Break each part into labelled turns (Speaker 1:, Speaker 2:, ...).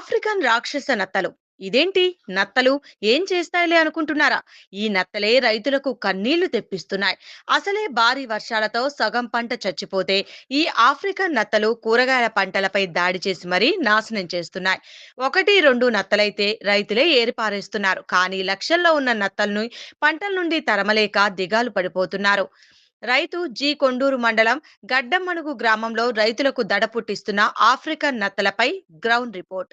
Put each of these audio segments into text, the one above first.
Speaker 1: African రాక్షస నత్తలు. ఇదేంటి? నత్తలు ఏం చేస్తాయిలే అనుకుంటున్నారా? ఈ నత్తలే రైతులకు కన్నీళ్ళు తెప్పిస్తున్నాయి. అసలే భారీ వర్షాలతో సగం పంట చచ్చిపోతే ఈ ఆఫ్రికన్ నత్తలు కూరగాయల పంటలపై దాడి చేసి మరీ నాశనం చేస్తున్నాయి. ఒకటి రెండు నత్తలైతే రైతులే ఏరిపారేస్తున్నారు. కానీ లక్షల్లో ఉన్న నత్తలను పంటల నుండి తరమలేక దిగాలు పడిపోతున్నారు. రైతు జి. కొండూరు మండలం గడ్డమణుగు గ్రామంలో రైతులకు దడ పుట్టిస్తున్న ఆఫ్రికన్ నత్తలపై గ్రౌండ్ రిపోర్ట్.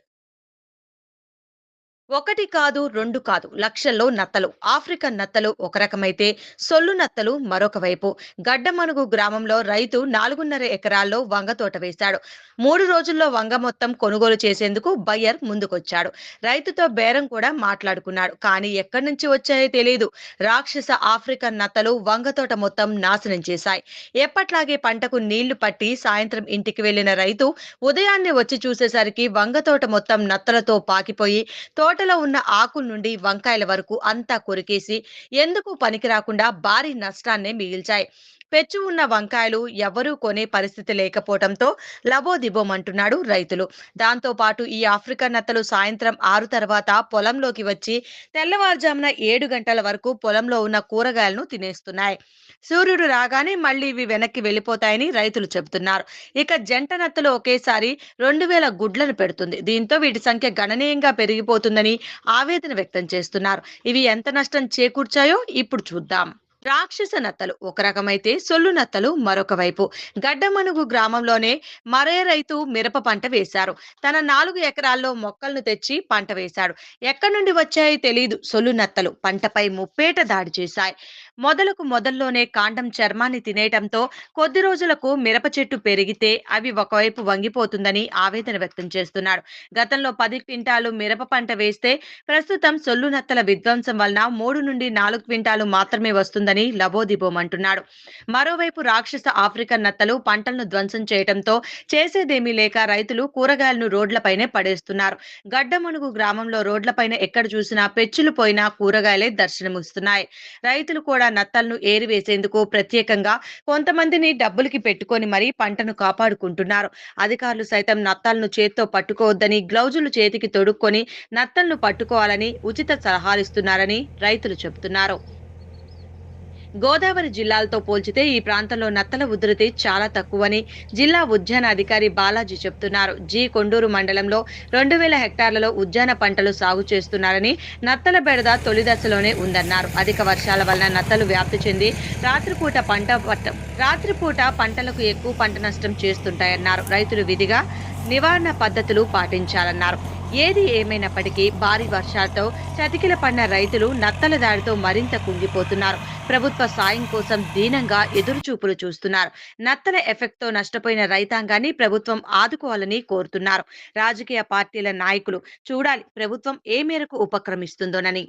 Speaker 1: ఒకటి కాదు రెండు కాదు లక్షల్లో నత్తలు ఆఫ్రికన్ నత్తలు ఒక రకమైతే సొల్లు నత్తలు మరొక వైపు. గడ్డమనుగు గ్రామంలో రైతు నాలుగున్నర ఎకరాల్లో వంగ తోట వేశాడు. మూడు రోజుల్లో వంగ మొత్తం కొనుగోలు చేసేందుకు బయ్యర్ ముందుకొచ్చాడు. రైతుతో బేరం కూడా మాట్లాడుకున్నాడు. కానీ ఎక్కడి నుంచి వచ్చాయో తెలియదు రాక్షస ఆఫ్రికన్ నత్తలు వంగ తోట మొత్తం నాశనం చేశాయి. ఎప్పట్లాగే పంటకు నీళ్ళు పట్టి సాయంత్రం ఇంటికి వెళ్ళిన రైతు ఉదయాన్నే వచ్చి చూసేసరికి వంగ తోట మొత్తం నత్తలతో పాకిపోయి తోట తోటలో ఉన్న ఆకుల నుండి వంకాయల వరకు అంతా కొరికేసి ఎందుకు పనికి రాకుండా భారీ నష్టాన్నే మిగిల్చాయి. పెచ్చు ఉన్న వంకాయలు ఎవరూ కొనే పరిస్థితి లేకపోవడంతో లబోదిబోమంటున్నాడు రైతులు. దాంతో పాటు ఈ ఆఫ్రికన్ నత్తలు సాయంత్రం ఆరు తర్వాత పొలంలోకి వచ్చి తెల్లవారుజామున ఏడు గంటల వరకు పొలంలో ఉన్న కూరగాయలను తినేస్తున్నాయి. సూర్యుడు రాగానే మళ్ళీ ఇవి వెనక్కి వెళ్ళిపోతాయని రైతులు చెబుతున్నారు. ఇక జంట నత్తలు ఒకేసారి రెండు వేల గుడ్లను పెడుతుంది. దీంతో వీటి సంఖ్య గణనీయంగా పెరిగిపోతుందని ఆవేదన వ్యక్తం చేస్తున్నారు. ఇవి ఎంత నష్టం చేకూర్చాయో ఇప్పుడు చూద్దాం. రాక్షస నత్తలు. ఒక రకమైతే సొల్లు నత్తలు మరొక వైపు. గడ్డమనుగు గ్రామంలోనే మరే రైతు మిరప పంట వేశారు. తన నాలుగు ఎకరాల్లో మొక్కలను తెచ్చి పంట వేశాడు. ఎక్కడి నుండి వచ్చాయో తెలియదు సొల్లు నత్తలు పంటపై ముప్పేట దాడి చేశాయి. మొదలకు మొదల్లోనే కాండం చర్మాన్ని తినేయటంతో కొద్ది రోజులకు మిరప చెట్టు పెరిగితే అవి ఒకవైపు వంగిపోతుందని ఆవేదన వ్యక్తం చేస్తున్నాడు. గతంలో పది క్వింటాలు మిరప పంట వేస్తే ప్రస్తుతం సొల్లు నత్తల విధ్వంసం వలన మూడు నుండి నాలుగు క్వింటాలు మాత్రమే వస్తుందని లబోదిబోమంటున్నాడు మరోవైపు రాక్షస ఆఫ్రికన్ నత్తలు పంటలను ధ్వంసం చేయడంతో చేసేదేమీ లేక రైతులు కూరగాయలను రోడ్లపైనే పడేస్తున్నారు. గడ్డమణుగు గ్రామంలో రోడ్లపైన ఎక్కడ చూసినా పెచ్చులు పోయిన కూరగాయలే దర్శనమిస్తున్నాయి. రైతులు కూడా నత్తలను ఏరివేసేందుకు ప్రత్యేకంగా కొంతమందిని డబ్బులకి పెట్టుకొని మరీ పంటను కాపాడుకుంటున్నారు. అధికారులు సైతం నత్తలను చేత్తో పట్టుకోవద్దని గ్లౌజులు చేతికి తొడుక్కొని నత్తలను పట్టుకోవాలని ఉచిత సలహాలిస్తున్నారని రైతులు చెబుతున్నారు. గోదావరి జిల్లాలతో పోల్చితే ఈ ప్రాంతంలో నత్తల ఉధృతి చాలా తక్కువని జిల్లా ఉద్యాన అధికారి బాలాజీ చెప్తున్నారు. జి. కొండూరు మండలంలో రెండు వేల హెక్టార్లలో ఉద్యాన పంటలు సాగు చేస్తున్నారని నత్తల బెడద తొలి దశలోనే ఉందన్నారు. అధిక వర్షాల వలన నత్తలు వ్యాప్తి చెంది రాత్రిపూట పంట రాత్రిపూట పంటలకు ఎక్కువ పంట నష్టం చేస్తుంటాయన్నారు. రైతులు విధిగా నివారణ పద్ధతులు పాటించాలన్నారు. ఏది ఏమైనప్పటికీ భారీ వర్షాలతో చతికిల పడిన రైతులు నత్తల దాడితో మరింత కుంగిపోతున్నారు. ప్రభుత్వ సాయం కోసం దీనంగా ఎదురుచూపులు చూస్తున్నారు. నత్తల ఎఫెక్ట్తో నష్టపోయిన రైతాంగాన్ని ప్రభుత్వం ఆదుకోవాలని కోరుతున్నారు. రాజకీయ పార్టీల నాయకులు చూడాలి ప్రభుత్వం ఏ మేరకు ఉపక్రమిస్తుందోనని.